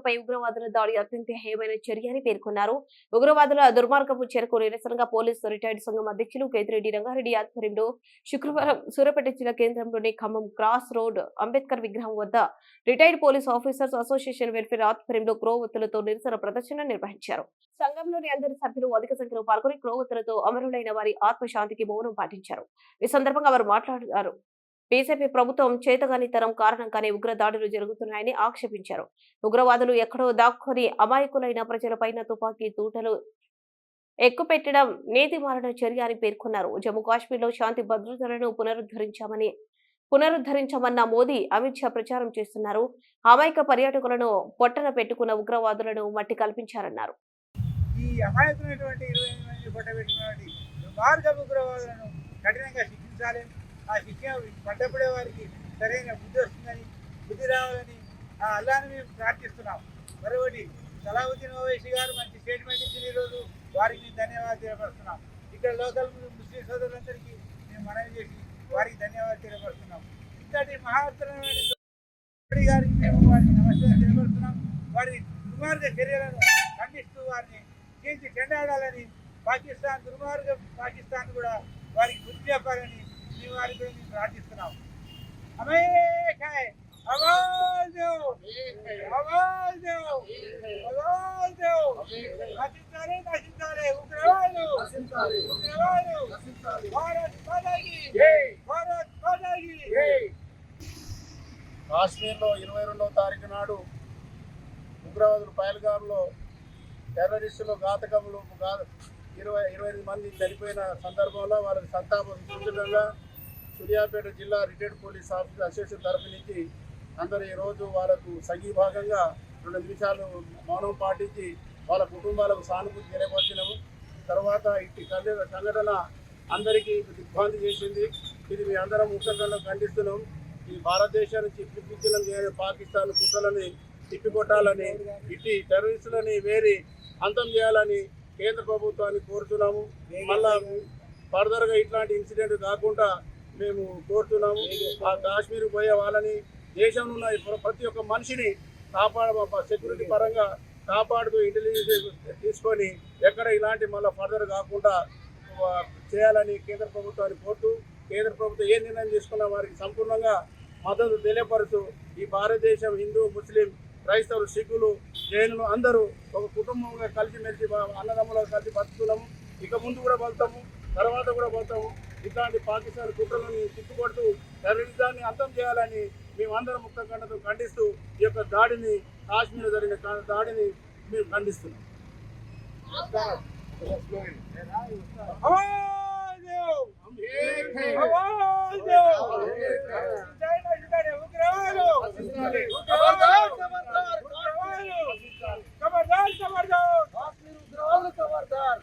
ఉగ్రవాదులపై ఉగ్రవాదుల దాడి అత్యంత హేయమైన చర్య అని పేర్కొన్నారు. ఉగ్రవాదుల దుర్మార్గపు చర్యకు నిరసనగా పోలీసు రిటైర్డ్ సంఘం అధ్యక్షులు కేతిరెడ్డి రంగారెడ్డి ఆధ్వర్యంలో శుక్రవారం సూర్యాపేట జిల్లా కేంద్రంలోని ఖమ్మం క్రాస్ రోడ్ అంబేద్కర్ విగ్రహం వద్ద retired police officers association welfare ఆధ్వర్యంలో క్రోవత్తులతో నిరసన ప్రదర్శన నిర్వహించారు. సంఘంలోని అందరి సభ్యులు అధిక సంఖ్యలో పాల్గొని క్రోవత్తులతో అమరులైన వారి ఆత్మశాంతికి మౌనం పాటించారు. ఈ సందర్భంగా వారు మాట్లాడారు. బీజేపీ ప్రభుత్వం చేతగానితనం కారణంగానే ఉగ్ర దాడులు జరుగుతున్నాయని ఆక్షేపించారు. ఉగ్రవాదులు ఎక్కడో దాక్కుని అమాయకులైన ప్రజలపైన తుపాకీ తూటలు ఎక్కుపెట్టడం నీతి మారణ చర్య అని పేర్కొన్నారు. జమ్మూ కాశ్మీర్లో శాంతి భద్రతలను పునరుద్ధరించామని పునరుద్ధరించమన్న మోదీ అమిత్ షా ప్రచారం చేస్తున్నారు. అమాయక పర్యాటకులను పొట్టన పెట్టుకున్న ఉగ్రవాదులను మట్టి కల్పించారన్నారు. ఈ అమాయకులైనటువంటి ఇరవై ఉగ్రవాదులను కఠినంగా శిక్షించాలి. ఆ విషయం పడ్డప్పుడే వారికి సరైన బుద్ధి వస్తుందని బుద్ధి రావాలని ఆ అల్లాని మేము ప్రార్థిస్తున్నాం. మరొకటి సలావుద్దీన్ ఓవైసీ గారు మంచి స్టేట్మెంట్ ఇచ్చిన ఈరోజు వారికి మేము ధన్యవాదాలు తెలియపరుస్తున్నాం. ఇక్కడ లోకల్ ముస్లిం సోదరులందరికీ మేము మనవి చేసి వారికి ధన్యవాదాలు తెలియపరుస్తున్నాం. ఇంతటి మహత్తరమైన గారికి మేము వారికి నమస్కారం తెలియపరుస్తున్నాం. వారి దుర్మార్గ చర్యలను ఖండిస్తూ వారిని చేసి చెండాడాలని పాకిస్తాన్ దుర్మార్గ పాకిస్తాన్ కూడా వారికి బుద్ధి చెప్పాలని ప్రార్థిస్తున్నాం. నశించాలి నశించాలి ఉగ్రవాదులు ఉగ్రవాదులు. భారత్ భారత్ కాశ్మీర్లో ఇరవై రెండవ తారీఖు నాడు ఉగ్రవాదులు పహల్గామ్లో టెర్రరిస్టులు ఘాతకములు ఇరవై ఇరవై ఎనిమిది మంది చనిపోయిన సందర్భంలో వాళ్ళకి సంతాపం సూచనగా సూర్యాపేట జిల్లా రిటైర్డ్ పోలీస్ ఆఫీసర్ అసోసియేషన్ తరఫు నుంచి అందరూ ఈరోజు వాళ్ళకు సంఘీభాగంగా రెండు నిమిషాలు మౌనం పాటించి వాళ్ళ కుటుంబాలకు సానుభూతి తెలియపరిచినాము. తర్వాత ఇట్టి సంఘటన అందరికీ దిగ్భ్రాంతి చేసింది. ఇది మీ అందరం ముఖ్యంగా ఖండిస్తున్నాం. ఈ భారతదేశానికి చిప్పిపించడం చేయని పాకిస్తాన్ కుట్రలని తిప్పికొట్టాలని ఇట్టి టెర్రరిస్టులని వేరి అంతం చేయాలని కేంద్ర ప్రభుత్వాన్ని కోరుతున్నాము మళ్ళా ఫర్దర్గా ఇట్లాంటి ఇన్సిడెంట్ కాకుండా మేము కోరుతున్నాము. ఆ కాశ్మీర్ పోయే వాళ్ళని దేశంలో ఉన్న ప్రతి ఒక్క మనిషిని కాపాడ సెక్యూరిటీ పరంగా కాపాడుతూ ఇంటెలిజెన్స్ తీసుకొని ఎక్కడ ఇలాంటి మళ్ళీ ఫర్దర్ కాకుండా చేయాలని కేంద్ర ప్రభుత్వాన్ని కోరుతూ కేంద్ర ప్రభుత్వం ఏ నిర్ణయం తీసుకున్నా వారికి సంపూర్ణంగా మద్దతు తెలియపరుస్తూ ఈ భారతదేశం హిందూ ముస్లిం క్రైస్తవులు సిక్కులు జైనులు అందరూ ఒక కుటుంబంగా కలిసిమెలిసి బ- అన్నదమ్ములుగా కలిసి బతుకుతున్నాము. ఇక ముందు కూడా బతుతాము తర్వాత కూడా పోతాము ఇట్లాంటి పాకిస్తాన్ కుట్రలను తిప్పుకొడుతూ టెర్రరిజాన్ని అంతం చేయాలని మేమందరం ముక్త గంటతో ఖండిస్తూ ఈ యొక్క దాడిని కాశ్మీర్ జరిగిన దాడిని మేము ఖండిస్తున్నాం